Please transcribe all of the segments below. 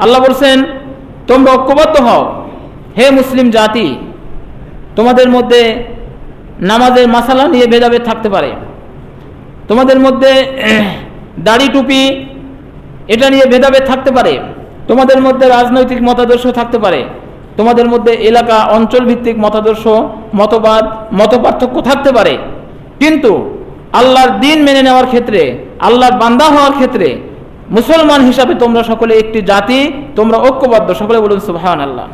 আল্লাহ বলছেন, তোমরা ঐক্যবদ্ধ হও। হে মুসলিম জাতি, তোমাদের মধ্যে নামাজের মাসালা নিয়ে ভেদাভেদ থাকতে পারে। তোমাদের মধ্যে দাড়ি টুপি, এটা নিয়ে ভেদাভেদ থাকতে পারে। তোমাদের মধ্যে রাজনৈতিক মতাদর্শ থাকতে পারে। তোমাদের মধ্যে এলাকা অঞ্চল ভিত্তিক মতাদর্শ, মতবাদ, মতপার্থক্য থাকতে পারে। কিন্তু আল্লাহর দিন মেনে নেওয়ার ক্ষেত্রে, আল্লাহর বান্দা হওয়ার ক্ষেত্রে মুসলমান হিসাবে তোমরা সকলে একটি জাতি, তোমরা ঐক্যবদ্ধ, সকলে বলুন সুবহান আল্লাহ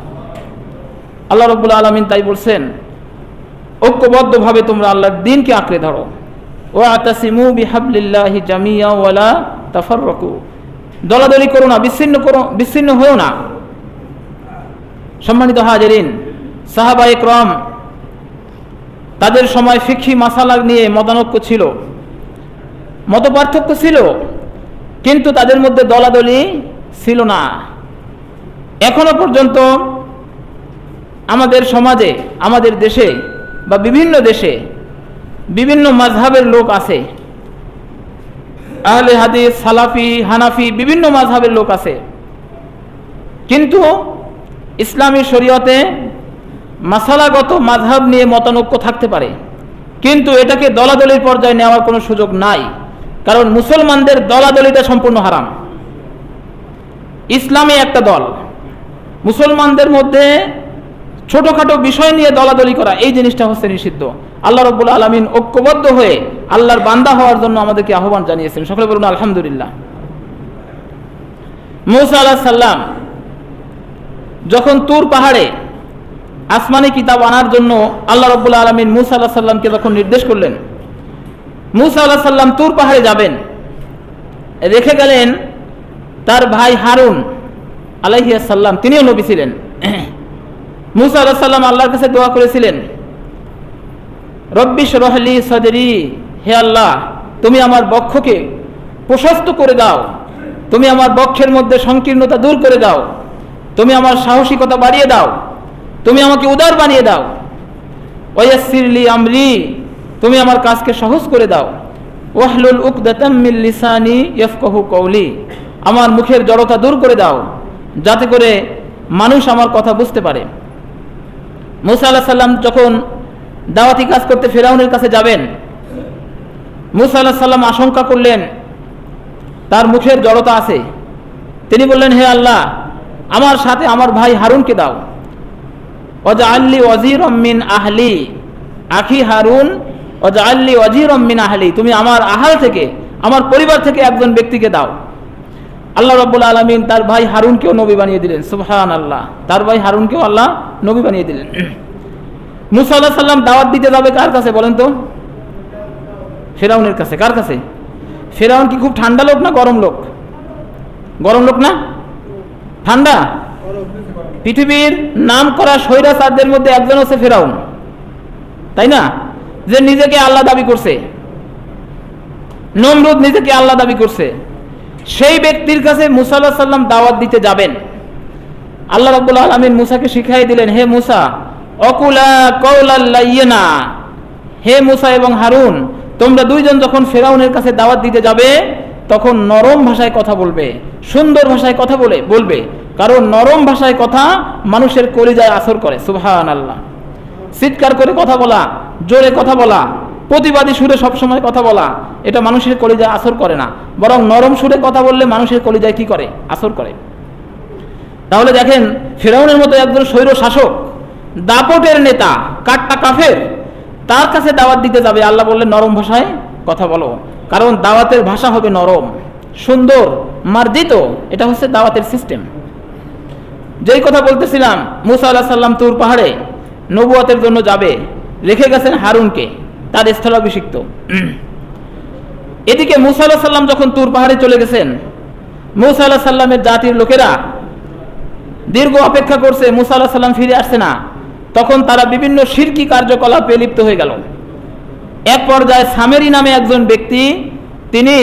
আল্লাহ রব্বুল আলমিন তাই বলছেন, ঐক্যবদ্ধভাবে তোমরা আল্লাহর দিনকে আঁকড়ে ধরো। ও আতাসিমু বিহাবলিল্লাহি জামিয়া ওয়ালা তাফাররাকু। দলাদলি করো না, বিচ্ছিন্ন করো, বিচ্ছিন্ন হয়েও না। সম্মানিত হাজারিন, সাহাবা একরম, তাদের সময় ফিক্ষি মাসালা নিয়ে মতানৈক্য ছিল। মতপার্থক্য ছিল। কিন্তু তাদের মধ্যে দলাদলি ছিল না। এখনও পর্যন্ত আমাদের সমাজে, আমাদের দেশে বা বিভিন্ন দেশে বিভিন্ন মাঝহাবের লোক আছে। আহলে হাদিস, সালাফি, হানাফি বিভিন্ন মাঝহাবের লোক আছে। কিন্তু ইসলামী শরীয়তে মাসালাগত মাঝহাব নিয়ে মতানৈক্য থাকতে পারে। কিন্তু এটাকে দলাদলির পর্যায়ে নেওয়ার কোনো সুযোগ নাই। কারণ মুসলমানদের দলাদলিটা সম্পূর্ণ হারাম। ইসলামে একটা দল। মুসলমানদের মধ্যে ছোটখাটো বিষয় নিয়ে দলাদলি করা, এই জিনিসটা হচ্ছে নিষিদ্ধ। আল্লাহ রব্বুল আলমিন ঐক্যবদ্ধ হয়ে আল্লাহর বান্দা হওয়ার জন্য আমাদেরকে আহ্বান জানিয়েছেন। সকলে বলুন, আলহামদুলিল্লাহ। মৌসা আলাহ সাল্লাম যখন তুর পাহাড়ে আসমানি কিতাব আনার জন্য আল্লাহ রব্বুল আলমিন মুসা আল্লাহ সাল্লামকে যখন নির্দেশ করলেন মুসা আল্লাহ সাল্লাম তুর পাহাড়ে যাবেন। রেখে গেলেন তার ভাই হারুন আলাইহিয়া সাল্লাম তিনিও নবী ছিলেন। মুসা আল্লাহ সাল্লাম আল্লাহর কাছে দোয়া করেছিলেন রব্বিশ রহলি সদরি, হে আল্লাহ, তুমি আমার বক্ষকে প্রশস্ত করে দাও। তুমি আমার বক্ষের মধ্যে সংকীর্ণতা দূর করে দাও। তুমি আমার সাহসিকতা বাড়িয়ে দাও। তুমি আমাকে উদার বানিয়ে দাও। ওয়াসিরলি আমরি তুমি আমার কাজকে সহজ করে দাও। ওয়াহলুল লিসানি ইয়াফকাহু কওলি। আমার মুখের জড়তা দূর করে দাও, যাতে করে মানুষ আমার কথা বুঝতে পারে। মুসা আল্লাহ সাল্লাম যখন দাওয়াতি কাজ করতে ফেরাউনের কাছে যাবেন, মুসা আল্লাহ সাল্লাম আশঙ্কা করলেন, তার মুখের জড়তা আছে। তিনি বললেন, হে আল্লাহ, আমার সাথে আমার ভাই হারুনকে দাও। অজা আল্লি ওয়াজির মিন আহলি, আখি হারুন অজা আল্লি ওয়াজির মিন তুমি আমার আহাল থেকে, আমার পরিবার থেকে একজন ব্যক্তিকে দাও। আল্লাহ রব্বুল আলমিন তার ভাই হারুনকেও নবী বানিয়ে দিলেন সুবহান আল্লাহ তার ভাই হারুনকেও আল্লাহ নবী বানিয়ে দিলেন। মুসা সাল্লাম দাওয়াত দিতে যাবে কার কাছে বলেন তো? ফেরাউনের কাছে, কার কাছে? ফেরাউন কি খুব ঠান্ডা লোক না গরম লোক? গরম লোক না? ঠান্ডা? পৃথিবীর নাম করা স্বৈরাচারদের মধ্যে একজন হচ্ছে ফেরাউন। তাই না? যে নিজেকে আল্লাহ দাবি করছে। নমরুদ নিজেকে আল্লাহ দাবি করছে। সেই ব্যক্তির কাছে মুসা সাল্লাম দাওয়াত দিতে যাবেন। আল্লাহ রব্বুল আলমিন মুসাকে শিখাই দিলেন, হে মুসা, অকুলা কৌলাল্লাইয়েনা হে মুসা এবং হারুন, তোমরা দুইজন যখন ফেরাউনের কাছে দাওয়াত দিতে যাবে, তখন নরম ভাষায় কথা বলবে, সুন্দর ভাষায় কথা বলে, বলবে। কারণ নরম ভাষায় কথা মানুষের কলিজায় আসর করে সুবহান আল্লাহ চিৎকার করে কথা বলা, জোরে কথা বলা, প্রতিবাদী সুরে সবসময় কথা বলা, এটা মানুষের কলিজায় আসর করে না। বরং নরম সুরে কথা বললে মানুষের কলিজায় কি করে? আসর করে। তাহলে দেখেন, ফেরাউনের মতো একজন স্বৈর শাসক, দাপটের নেতা, কাট্টা কাফের, তার কাছে দাওয়াত দিতে যাবে। আল্লাহ বললেন, নরম ভাষায় কথা বলো। কারণ দাওয়াতের ভাষা হবে নরম, সুন্দর, মার্জিত। এটা হচ্ছে দাওয়াতের সিস্টেম যেই কথা বলতেছিলাম, মুসা আল্লাহ সাল্লাম তুর পাহাড়ে নবুয়াতের জন্য যাবে, রেখে গেছেন হারুনকে, তার স্থলাভিষিক্ত। এদিকে মুসা আল্লাহ সাল্লাম যখন তুর পাহাড়ে চলে গেছেন, মুসা আল্লাহ সাল্লামের জাতির লোকেরা দীর্ঘ অপেক্ষা করছে, মুসা আল্লাহ সাল্লাম ফিরে আসছে না। তখন তারা বিভিন্ন শিরকি কার্যকলাপে লিপ্ত হয়ে গেল। এক পর্যায়ে সামেরি নামে একজন ব্যক্তি, তিনি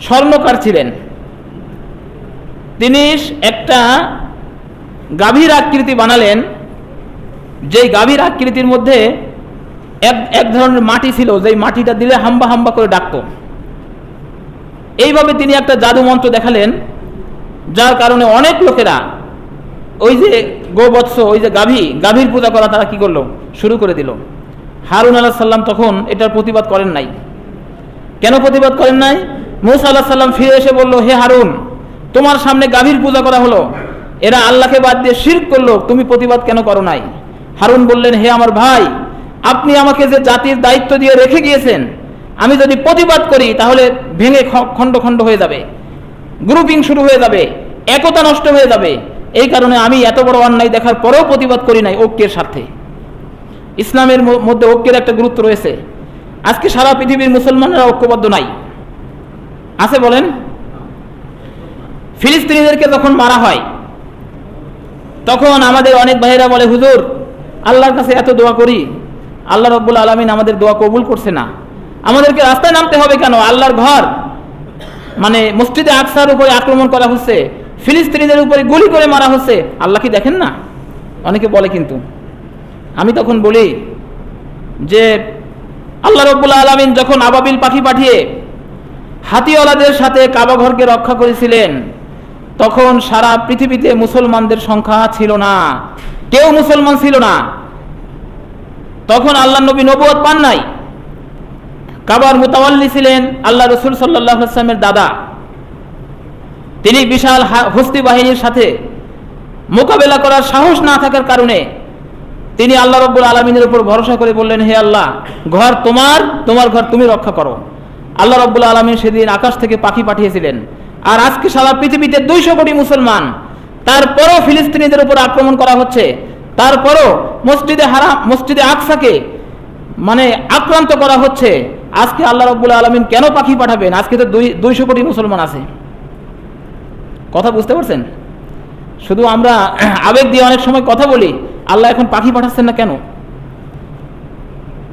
স্বর্ণকার ছিলেন। তিনি একটা গাভীর আকৃতি বানালেন যেই গাভীর আকৃতির মধ্যে এক এক ধরনের মাটি ছিল, যেই মাটিটা দিলে হাম্বা হাম্বা করে ডাকতো। এইভাবে তিনি একটা জাদু মন্ত্র দেখালেন, যার কারণে অনেক লোকেরা ওই যে গোবৎস, ওই যে গাভী, গাভীর পূজা করা তারা কি করল? শুরু করে দিল। হারুন আলাহ সাল্লাম তখন এটার প্রতিবাদ করেন নাই। কেন প্রতিবাদ করেন নাই? মুসা আল্লাহ সাল্লাম ফিরে এসে বলল, হে হারুন, তোমার সামনে গাভীর পূজা করা হলো। এরা আল্লাহকে বাদ দিয়ে শির করল, তুমি প্রতিবাদ কেন করো নাই? হারুন বললেন, হে আমার ভাই, আপনি আমাকে যে জাতির দায়িত্ব দিয়ে রেখে গিয়েছেন, আমি যদি প্রতিবাদ করি, তাহলে ভেঙে খণ্ড খণ্ড হয়ে যাবে গ্রুপিং শুরু হয়ে যাবে, একতা নষ্ট হয়ে যাবে। এই কারণে আমি এত বড় অন্যায় দেখার পরেও প্রতিবাদ করি নাই ঐক্যের স্বার্থে। ইসলামের মধ্যে ঐক্যের একটা গুরুত্ব রয়েছে। আজকে সারা পৃথিবীর মুসলমানরা ঐক্যবদ্ধ নাই। আছে বলেন? ফিলিস্তিনিদেরকে যখন মারা হয়, তখন আমাদের অনেক ভাইয়েরা বলে, হুজুর আল্লাহর কাছে এত দোয়া করি, আল্লাহ রব্বুল আলমিন আমাদের দোয়া কবুল করছে না। আমাদেরকে রাস্তায় নামতে হবে কেন? আল্লাহর ঘর মানে মসজিদে আকসার উপরে আক্রমণ করা হচ্ছে, ফিলিস্তিনিদের উপরে গুলি করে মারা হচ্ছে, আল্লাহ কি দেখেন না? অনেকে বলে কিন্তু। আমি তখন বলি যে, আল্লাহ রব্বুল আলমিন যখন আবাবিল পাখি পাঠিয়ে হাতিওয়ালাদের সাথে কাবা ঘরকে রক্ষা করেছিলেন, তখন সারা পৃথিবীতে মুসলমানদের সংখ্যা ছিল না। কেউ মুসলমান ছিল না। তখন আল্লাহ নবী নবুয়ত পান নাই। কাবার মুতাওয়াল্লি ছিলেন আল্লাহ রসুল সাল্লাহ দাদা। তিনি বিশাল হস্তি বাহিনীর সাথে মোকাবেলা করার সাহস না থাকার কারণে তিনি আল্লাহ রব্বুল আলমিনের উপর ভরসা করে বললেন, হে আল্লাহ, ঘর তোমার তোমার ঘর তুমি রক্ষা করো। আল্লাহ রব্বুল আলমিন সেদিন আকাশ থেকে পাখি পাঠিয়েছিলেন। আর আজকে সারা পৃথিবীতে দুইশো কোটি মুসলমান তারপরও ফিলিস্তিনিদের উপর আক্রমণ করা হচ্ছে। তারপরও মসজিদে হারা মসজিদে আকসাকে মানে আক্রান্ত করা হচ্ছে। আজকে আল্লাহ রব্বুল আলমিন কেন পাখি পাঠাবেন? আজকে তো দুই, দুইশো কোটি মুসলমান আছে। কথা বুঝতে পারছেন? শুধু আমরা আবেগ দিয়ে অনেক সময় কথা বলি, আল্লাহ এখন পাখি পাঠাচ্ছেন না কেন?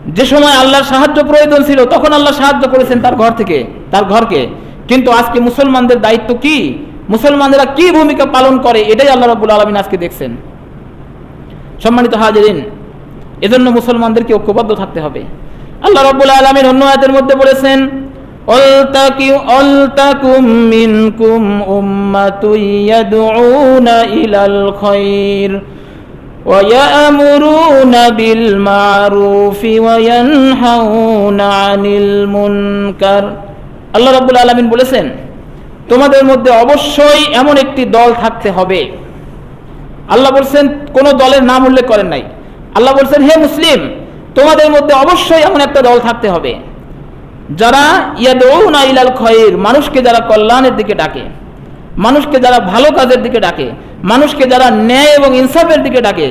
যে সময় আল্লাহর সাহায্য প্রয়োজন ছিল, তখন আল্লাহ সাহায্য করেছেন তার ঘর থেকে, তার ঘরকে। কিন্তু আজকে মুসলমানদের দায়িত্ব কি? মুসলমানেরা কি ভূমিকা পালন করে এটাই আল্লাহ রব্বুল আলমিন আজকে দেখছেন সম্মানিত হাজিরিন এজন্য মুসলমানদেরকে ঐক্যবদ্ধ থাকতে হবে আল্লাহ রব্বুল আলমিন অন্য আয়াতের মধ্যে বলেছেন "অলতাকি- অলতাকুম মিনকুম উম্মাতুন ইয়াদউনা ইলাল খায়র ويأمرون بالمعروف وينهون عن المنكر আল্লাহ রাব্বুল আলামিন বলেছেন তোমাদের মধ্যে অবশ্যই এমন একটি দল থাকতে হবে। আল্লাহ বলছেন, কোন দলের নাম উল্লেখ করেন নাই। আল্লাহ বলছেন, হে মুসলিম, তোমাদের মধ্যে অবশ্যই এমন একটা দল থাকতে হবে। যারা ইয়াদউনা ইলাল খয়র, মানুষকে যারা কল্যাণের দিকে ডাকে, মানুষকে যারা ভালো কাজের দিকে ডাকে, মানুষকে যারা ন্যায় এবং ইনসাফের দিকে ডাকে,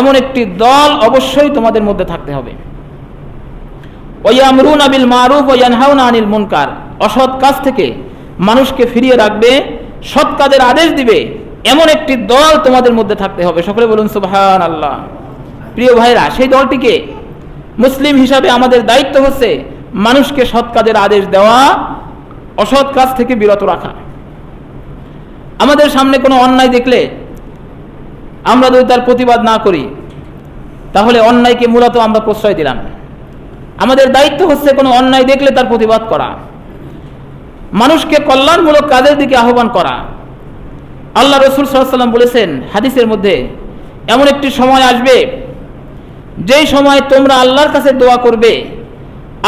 এমন একটি দল অবশ্যই তোমাদের মধ্যে থাকতে হবে। ওয়ামরুন আবিল মারুফ ও ইয়ানহাউনা আনিল মুনকার, অসৎ কাজ থেকে মানুষকে ফিরিয়ে রাখবে, সৎ কাজের আদেশ দিবে, এমন একটি দল তোমাদের মধ্যে থাকতে হবে। সকলে বলুন সুবহান আল্লাহ প্রিয় ভাইরা সেই দলটিকে মুসলিম হিসাবে আমাদের দায়িত্ব হচ্ছে মানুষকে সৎ কাজের আদেশ দেওয়া, অসৎ কাজ থেকে বিরত রাখা। আমাদের সামনে কোনো অন্যায় দেখলে আমরা যদি তার প্রতিবাদ না করি, তাহলে অন্যায়কে মূলত আমরা প্রশ্রয় দিলাম। আমাদের দায়িত্ব হচ্ছে কোনো অন্যায় দেখলে তার প্রতিবাদ করা। মানুষকে কল্যাণমূলক কাজের দিকে আহ্বান করা। আল্লাহ রসুল সাল্লাম বলেছেন হাদিসের মধ্যে, এমন একটি সময় আসবে, যেই সময় তোমরা আল্লাহর কাছে দোয়া করবে,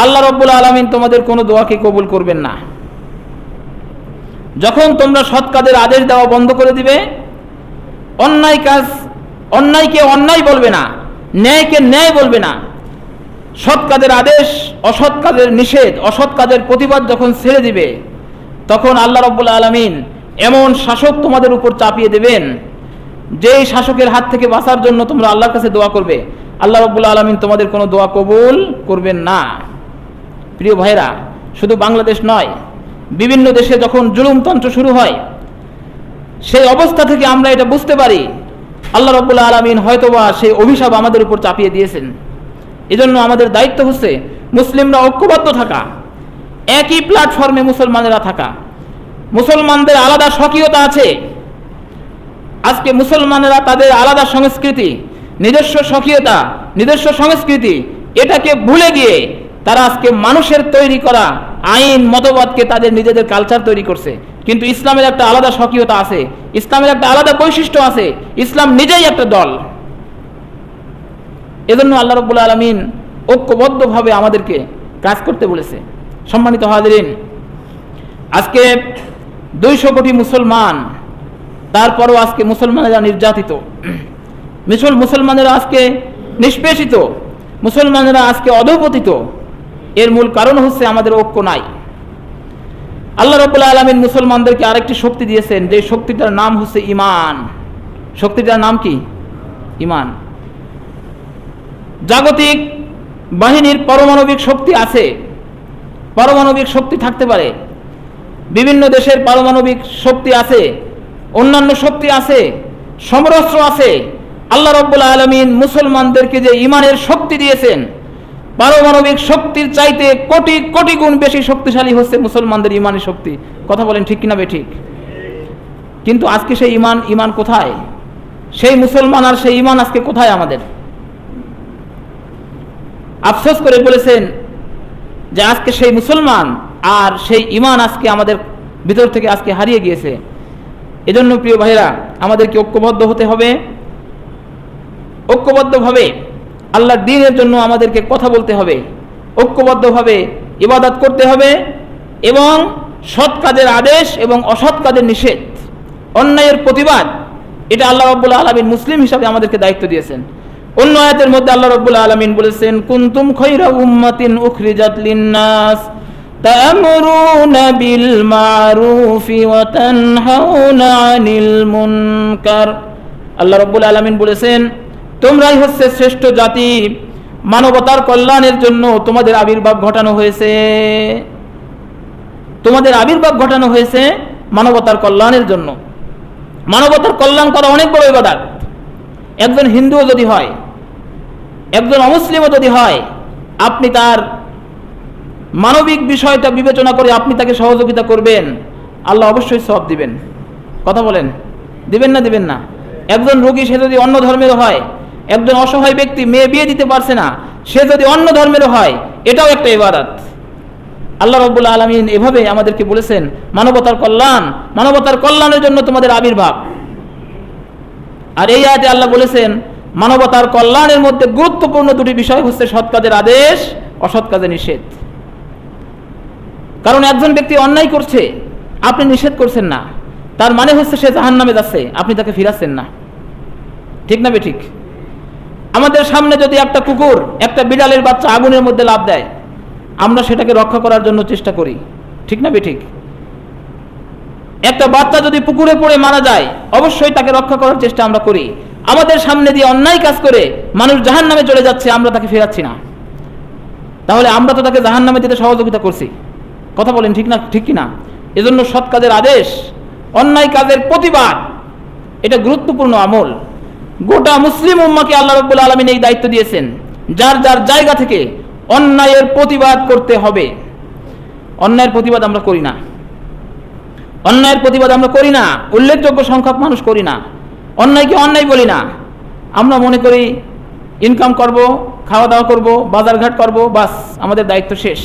আল্লাহ রব্বুল আলমিন তোমাদের কোনো দোয়াকে কবুল করবেন না। যখন তোমরা সৎ কাজের আদেশ দেওয়া বন্ধ করে দিবে, অন্যায় কাজ, অন্যায়কে অন্যায় বলবে না, ন্যায়কে ন্যায় বলবে না। সৎ কাজের আদেশ, অসৎ কাজের নিষেধ, অসৎ কাজের প্রতিবাদ যখন ছেড়ে দিবে তখন আল্লাহ রব্বুল আলমিন এমন শাসক তোমাদের উপর চাপিয়ে দেবেন, যেই শাসকের হাত থেকে বাঁচার জন্য তোমরা আল্লাহর কাছে দোয়া করবে। আল্লাহ রব্বুল আলমিন তোমাদের কোনো দোয়া কবুল করবেন না। প্রিয় ভাইরা শুধু বাংলাদেশ নয়, বিভিন্ন দেশে যখন জুলুমতন্ত্র শুরু হয়, সেই অবস্থা থেকে আমরা এটা বুঝতে পারি, আল্লাহ রব্বুল আলমিন হয়তোবা সেই অভিশাপ আমাদের উপর চাপিয়ে দিয়েছেন। এজন্য আমাদের দায়িত্ব হচ্ছে মুসলিমরা ঐক্যবদ্ধ থাকা। একই প্ল্যাটফর্মে মুসলমানেরা থাকা। মুসলমানদের আলাদা স্বকীয়তা আছে। আজকে মুসলমানেরা তাদের আলাদা সংস্কৃতি, নিজস্ব স্বকীয়তা, নিজস্ব সংস্কৃতি, এটাকে ভুলে গিয়ে তারা আজকে মানুষের তৈরি করা আইন, মতবাদকে তাদের নিজেদের কালচার তৈরি করছে। কিন্তু ইসলামের একটা আলাদা স্বকীয়তা আছে, ইসলামের একটা আলাদা বৈশিষ্ট্য আছে, ইসলাম নিজেই একটা দল। এজন্য আল্লাহ রব্বুল আলমিন ঐক্যবদ্ধভাবে আমাদেরকে কাজ করতে বলেছে। সম্মানিত হাজরিন, আজকে দুইশো কোটি মুসলমান, তারপরও আজকে মুসলমানেরা নির্যাতিত। মিসল মুসলমানেরা আজকে নিষ্পেষিত, মুসলমানেরা আজকে অধপতিত। এর মূল কারণ হচ্ছে আমাদের ঐক্য নাই। আল্লাহ রবুল্লা আলমিন মুসলমানদেরকে আরেকটি শক্তি দিয়েছেন, যে শক্তিটার নাম হচ্ছে ইমান শক্তিটার নাম কি? ইমান জাগতিক বাহিনীর পারমাণবিক শক্তি আছে পারমাণবিক শক্তি থাকতে পারে। বিভিন্ন দেশের পারমাণবিক শক্তি আছে, অন্যান্য শক্তি আছে, সমরস্ত্র আছে। আল্লাহ রব্বুল্লা আলমিন মুসলমানদেরকে যে ইমানের শক্তি দিয়েছেন, পারমাণবিক শক্তির চাইতে কোটি কোটি গুণ বেশি শক্তিশালী হচ্ছে মুসলমানদের ইমানের শক্তি। কথা বলেন ঠিক কিনা বে ঠিক? কিন্তু আজকে সেই ইমান ইমান কোথায়? সেই মুসলমান আর সেই ইমান আজকে কোথায় আমাদের? আফসোস করে বলেছেন যে আজকে সেই মুসলমান আর সেই ইমান আজকে আমাদের ভিতর থেকে আজকে হারিয়ে গিয়েছে। এজন্য প্রিয় ভাইরা আমাদেরকে ঐক্যবদ্ধ হতে হবে। ঐক্যবদ্ধভাবে আল্লাহর দিনের জন্য আমাদেরকে কথা বলতে হবে। ঐক্যবদ্ধভাবে ইবাদত করতে হবে এবং সৎ কাজের আদেশ এবং অসৎ কাজের নিষেধ, অন্যায়ের প্রতিবাদ, এটা আল্লাহ রব্বুল্লা আলমিন মুসলিম হিসাবে আমাদেরকে দায়িত্ব দিয়েছেন। অন্য আয়াতের মধ্যে আল্লাহ রব্বুল্লা আলমিন বলেছেন কুন্তুম খৈরা উম্মাতিন উখরিজাত লিন্নাস تأمرون بالمعروف وتنهون عن المنكر আল্লাহ রব্বুল আলমিন বলেছেন তোমরাই হচ্ছে শ্রেষ্ঠ জাতি মানবতার কল্যাণের জন্য তোমাদের আবির্ভাব ঘটানো হয়েছে তোমাদের আবির্ভাব ঘটানো হয়েছে মানবতার কল্যাণের জন্য মানবতার কল্যাণ করা অনেক বড় ইবাদত একজন হিন্দুও যদি হয় একজন অমুসলিমও যদি হয়, আপনি তার মানবিক বিষয়টা বিবেচনা করে আপনি তাকে সহযোগিতা করবেন, আল্লাহ অবশ্যই সব দিবেন। কথা বলেন? দিবেন না দিবেন না। একজন রোগী, সে যদি অন্য ধর্মের হয়, একজন অসহায় ব্যক্তি, মেয়ে বিয়ে দিতে পারছে না, সে যদি অন্য ধর্মের হয়, এটাও একটা ইবাদত। আল্লাহ রব্বুল আলমিন এভাবে আমাদেরকে বলেছেন, মানবতার কল্যাণ, মানবতার কল্যাণের জন্য তোমাদের আবির্ভাব। আর এই আয়াতে আল্লাহ বলেছেন মানবতার কল্যাণের মধ্যে গুরুত্বপূর্ণ দুটি বিষয় হচ্ছে সৎ কাজের আদেশ, অসৎ কাজের নিষেধ। কারণ একজন ব্যক্তি অন্যায় করছে, আপনি নিষেধ করছেন না। তার মানে হচ্ছে সে জাহান নামে যাচ্ছে, আপনি তাকে ফিরাচ্ছেন না। ঠিক না ঠিক আমাদের সামনে যদি একটা কুকুর, একটা বিড়ালের বাচ্চা আগুনের মধ্যে লাভ দেয়, আমরা সেটাকে রক্ষা করার জন্য চেষ্টা করি। ঠিক না ঠিক একটা বাচ্চা যদি পুকুরে পড়ে মারা যায়, অবশ্যই তাকে রক্ষা করার চেষ্টা আমরা করি। আমাদের সামনে দিয়ে অন্যায় কাজ করে মানুষ জাহান নামে চলে যাচ্ছে, আমরা তাকে ফেরাচ্ছি না। তাহলে আমরা তো তাকে জাহান নামে যেতে সহযোগিতা করছি। কথা বলেন ঠিক না, ঠিক কিনা? এজন্য সৎ কাজের আদেশ, অন্যায় কাজের প্রতিবাদ, এটা গুরুত্বপূর্ণ আমল। গোটা মুসলিম উম্মাকে আল্লাহ রব্বুল আলমিন এই দায়িত্ব দিয়েছেন, যার যার জায়গা থেকে অন্যায়ের প্রতিবাদ করতে হবে। অন্যায়ের প্রতিবাদ আমরা করি না। অন্যায়ের প্রতিবাদ আমরা করি না, উল্লেখযোগ্য সংখ্যক মানুষ করি না। অন্যায়কে অন্যায় বলি না। আমরা মনে করি ইনকাম করব খাওয়া দাওয়া করব, বাজারঘাট করব, বাস, আমাদের দায়িত্ব শেষ।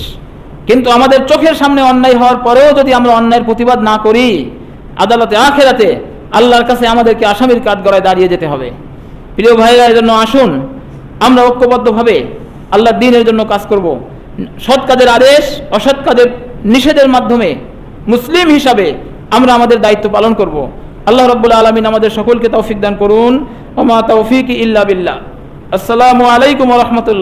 কিন্তু আমাদের চোখের সামনে অন্যায় হওয়ার পরেও যদি আমরা অন্যায়ের প্রতিবাদ না করি, আদালতে, আখেরাতে আল্লাহর কাছে আমাদেরকে আসামির কাঠগড়ায় দাঁড়িয়ে যেতে হবে। প্রিয় ভাইরা এর জন্য আসুন, আমরা ঐক্যবদ্ধভাবে আল্লাহর দিনের জন্য কাজ করব। সৎ কাজের আদেশ, অসৎ কাজের নিষেধের মাধ্যমে মুসলিম হিসাবে আমরা আমাদের দায়িত্ব পালন করব। আল্লাহ রব্বুল আলমিন আমাদের সকলকে তৌফিক দান করুন। ওমা তৌফিক ইল্লা বিল্লাহ। আসসালামু আলাইকুম রহমতুল্লাহ।